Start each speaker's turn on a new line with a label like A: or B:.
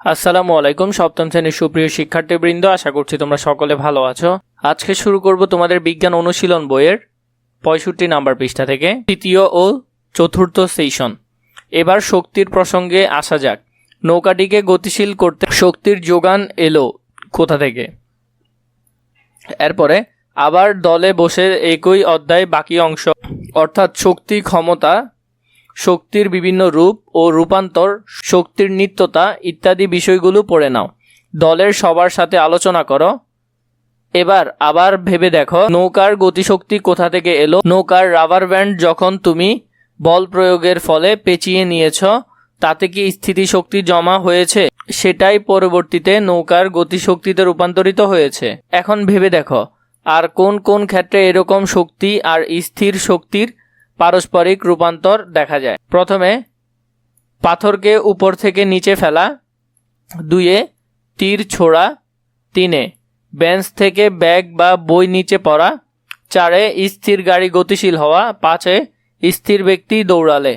A: আসসালামু আলাইকুম, সপ্তম শ্রেণির সুপ্রিয় শিক্ষার্থীবৃন্দ, আশা করছি তোমরা সকলে ভালো আছো। আজকে শুরু করব তোমাদের বিজ্ঞান অনুশীলন বইয়ের পঁয়ষট্টি নাম্বার পৃষ্ঠা থেকে, তৃতীয় ও চতুর্থ সেশন। এবার শক্তির প্রসঙ্গে আসা যাক। নৌকাটিকে গতিশীল করতে শক্তির যোগান এলো কোথা থেকে? এরপরে আবার দলে বসে একই অধ্যায় বাকি অংশ, অর্থাৎ শক্তি ক্ষমতা শক্তির বিভিন্ন রূপ ও রূপান্তর, শক্তির নিত্যতা ইত্যাদি বিষয়গুলো পড়ে নাও। দলের সবার সাথে আলোচনা করো। এবার আবার ভেবে দেখো, নৌকার গতিশক্তি কোথা থেকে এলো? নৌকার রাবার ব্যান্ড যখন তুমি বল প্রয়োগের ফলে পেঁচিয়ে নিয়েছ, তাতে কি স্থিতিশক্তি জমা হয়েছে? সেটাই পরবর্তীতে নৌকার গতিশক্তিতে রূপান্তরিত হয়েছে। এখন ভেবে দেখো, আর কোন কোন ক্ষেত্রে এরকম শক্তি আর স্থির শক্তির পারস্পরিক রূপান্তর দেখা যায়। প্রথমে পাথরকে উপর থেকে নিচে ফেলা দুয়ে তীর ছোড়া, তিনে বেঞ্চ থেকে ব্যাগ বা বই নিচে পড়া, চারে স্থির গাড়ি গতিশীল হওয়া, পাঁচে স্থির ব্যক্তি দৌড়ালে।